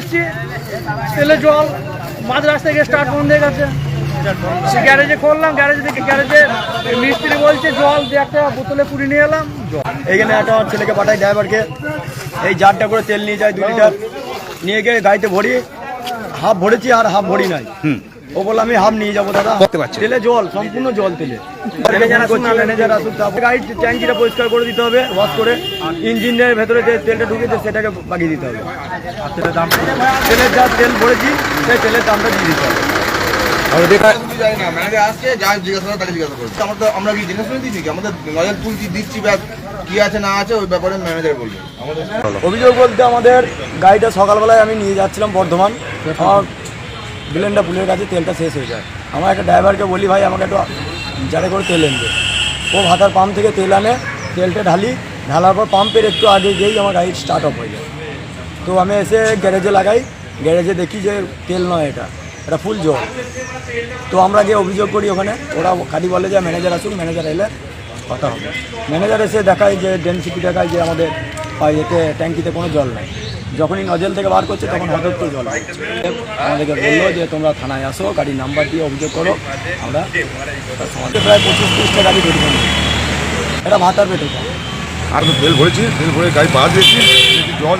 এসছি। তেলে জল মাঝ রাস্তায় গিয়ে স্টার্ট বন্ধ হয়ে গেছে সে গ্যারেজে খুললাম গ্যারেজে থেকে গ্যারেজে মিস্ত্রি বলছে জল দিয়ে একটা বোতলে পুরি নিয়ে এলাম। জল এইখানে একটা আমার ছেলেকে পাঠাই ড্রাইভারকে এই জারটা করে তেল নিয়ে যায় দু লিটার নিয়ে গিয়ে গাড়িতে ভরি। হাফ ভরেছি আর হাফ ভরি নাই। ও বলল আমি হাফ নিয়ে যাব দাদা। করতে পারছি। তেলে জল সম্পূর্ণ জল তেলে। ম্যানেজার তারপরে গাড়ির ট্যাঙ্কিটা পরিষ্কার করে দিতে হবে ওয়াশ করে। ইঞ্জিনের ভেতরে যে তেলটা ঢুকেছে সেটাকে বাগিয়ে দিতে হবে। তেলের যা তেল ভরেছি সেই তেলের দামটা দিয়ে দিতে হবে। দেখা না ম্যানেজার আসছে যা জিজ্ঞাসা তাকে জিজ্ঞাসা করছি আমরা আমরা কি জেনে শুনে দিচ্ছি আমাদের নজর তুলছি দিচ্ছি কি আছে না আছে ওই ব্যাপারে ম্যানেজার বলবে। আমাদের অভিযোগ বলতে আমাদের গাড়িটা সকালবেলায় আমি নিয়ে যাচ্ছিলাম বর্ধমান। আমার বিলেনটা পুলের কাছে তেলটা শেষ হয়ে যায়। আমার একটা ড্রাইভারকে বলি, ভাই, আমাকে একটু যারে করে তেল এনবে ও ভাতার পাম্প থেকে তেল আনে, তেলটা ঢালি, ঢালার পর পাম্পের একটু আগে গিয়েই আমার গাড়ি স্টার্ট অফ হয়ে যায়। তো আমি এসে গ্যারেজে লাগাই গ্যারেজে দেখি যে তেল নয় এটা এটা ফুল জল। তো আমরা গিয়ে অভিযোগ করি ওখানে, ওরা খালি বলে যে ম্যানেজার আসুক ম্যানেজার এলে কথা হবে। ম্যানেজার এসে দেখায় যে ডেন্সিটি দেখায় যে আমাদের এতে ট্যাঙ্কিতে কোনো জল নাই। যখনই নজেল থেকে বার করছে, তখন হঠাৎ করে জল আমাদেরকে বলল যে, তোমরা থানায় আসো, গাড়ির নাম্বার দিয়ে অভিযোগ করো। আমরা প্রায় পঁচিশ তিরিশটা গাড়ি ধরে এটা ভাতার পেটে। আর তো তেল ভরেছি, তেল ভরে গাড়ি পা দিয়েছি জল